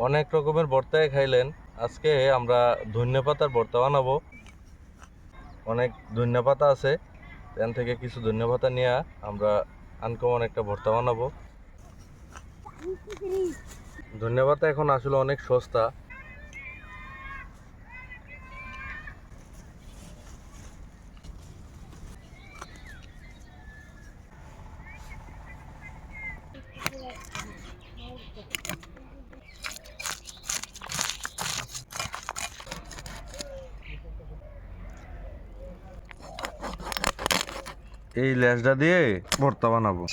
অনেক রকমের ভর্তায় খাইলেন। আজকে আমরা ধন্যপাতার পাতার ভর্তা বানাবো। অনেক ধন্যপাতা পাতা আছে। এখান থেকে কিছু ধন্যপাতা পাতা নিয়ে আমরা আনকমন একটা ভর্তা বানাবো। ধন্যপাতা পাতা এখন আসলে অনেক সস্তা। এই লেজটা দিয়ে ভর্তা বানাবো।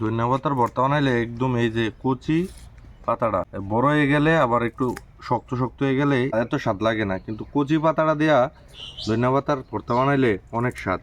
ধনিয়া পাতার ভর্তা বানাইলে একদম এই যে কচি পাতাটা। বড় হয়ে গেলে আবার একটু শক্ত শক্ত হয়ে গেলে এত স্বাদ লাগে না। কিন্তু কচি পাতাটা দেয়া ধনিয়া পাতার ভর্তা বানাইলে অনেক স্বাদ।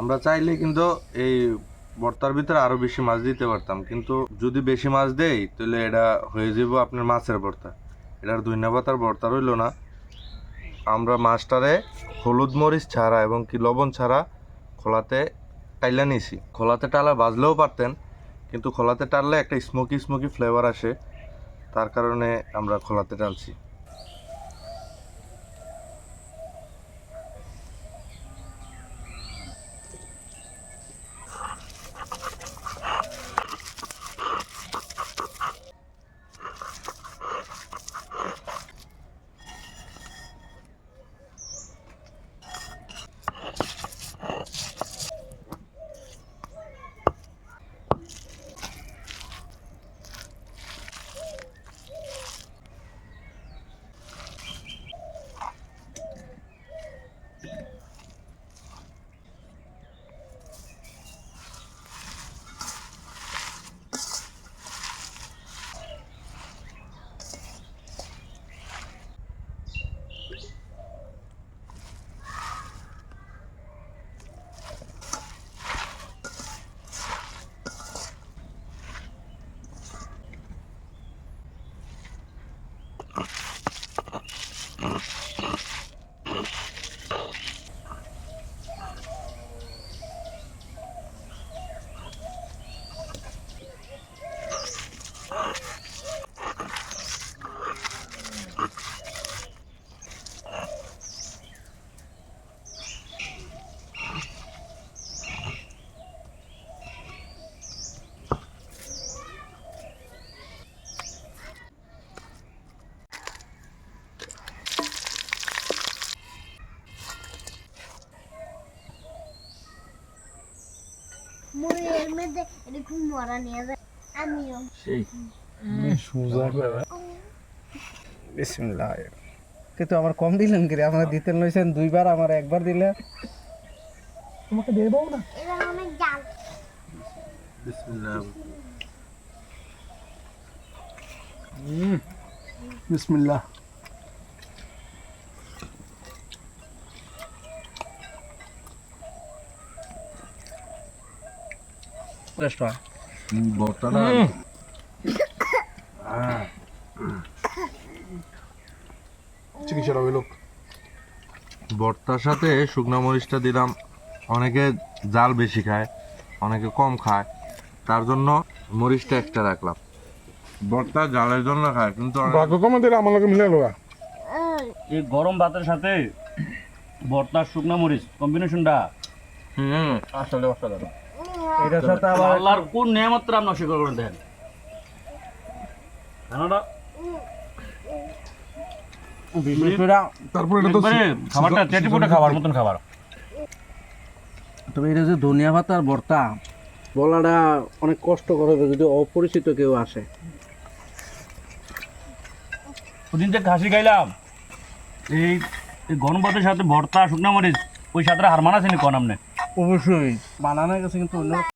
আমরা চাইলে কিন্তু এই ভর্তার ভিতরে আরও বেশি মাছ দিতে পারতাম। কিন্তু যদি বেশি মাছ দেই, তাহলে এটা হয়ে যাব আপনার মাছের ভর্তা। এটার ধনিয়া পাতার ভর্তা রইল না। আমরা মাছটারে হলুদ মরিচ ছাড়া এবং কি লবণ ছাড়া খোলাতে টাইলা নিয়েছি খোলাতে টালা বাজলেও পারতেন, কিন্তু খোলাতে টানলে একটা স্মোকি স্মোকি ফ্লেভার আসে। তার কারণে আমরা খোলাতে টানছি দেখুন মরা নিয়ে যায়। আমিও। সেই বিসমিল্লাহ। কিন্তু আমার কম দিলেন কি আপনারা দিতে লইছেন দুইবার আমার একবার দিলে। এবার অনেক জাল বিসমিল্লাহ। বিসমিল্লাহ। ভর্তাটা চিকিৎসা হবে লোক ভর্তার সাথে শুকনা মরিচটা দিলাম। অনেকে জাল বেশি খায় অনেকে কম খায়। তার জন্য মরিচটা একটা রাখলাম। ভর্তা জালের জন্য খায় কিন্তু ভাগ্য কমে দিলে আমার লোকে মিলে লোক এই গরম ভাতের সাথে ভর্তার শুকনো মরিচ কম্বিনেশনটা হুম, আসলে অসাধারণ। এটার সাথে আবার আল্লাহর কোন নিয়ামতটা আপনি অস্বীকার করে দেন রান্নাটা তারপরে এটা তো খাবারটা চেটে খাবার মতন খাবার। তবে এটা যে ধনিয়া পাতার ভর্তা বলাটা অনেক কষ্ট করে যদি অপরিচিত কেউ আসে। ওদিন যে খাসি খাইলাম এই গরম ভাতের সাথে ভর্তা শুকনো মরিচ ওই সাথে হার মানাছেনি কোন আপনি? অবশ্যই। বানানো গেছে কিন্তু অন্য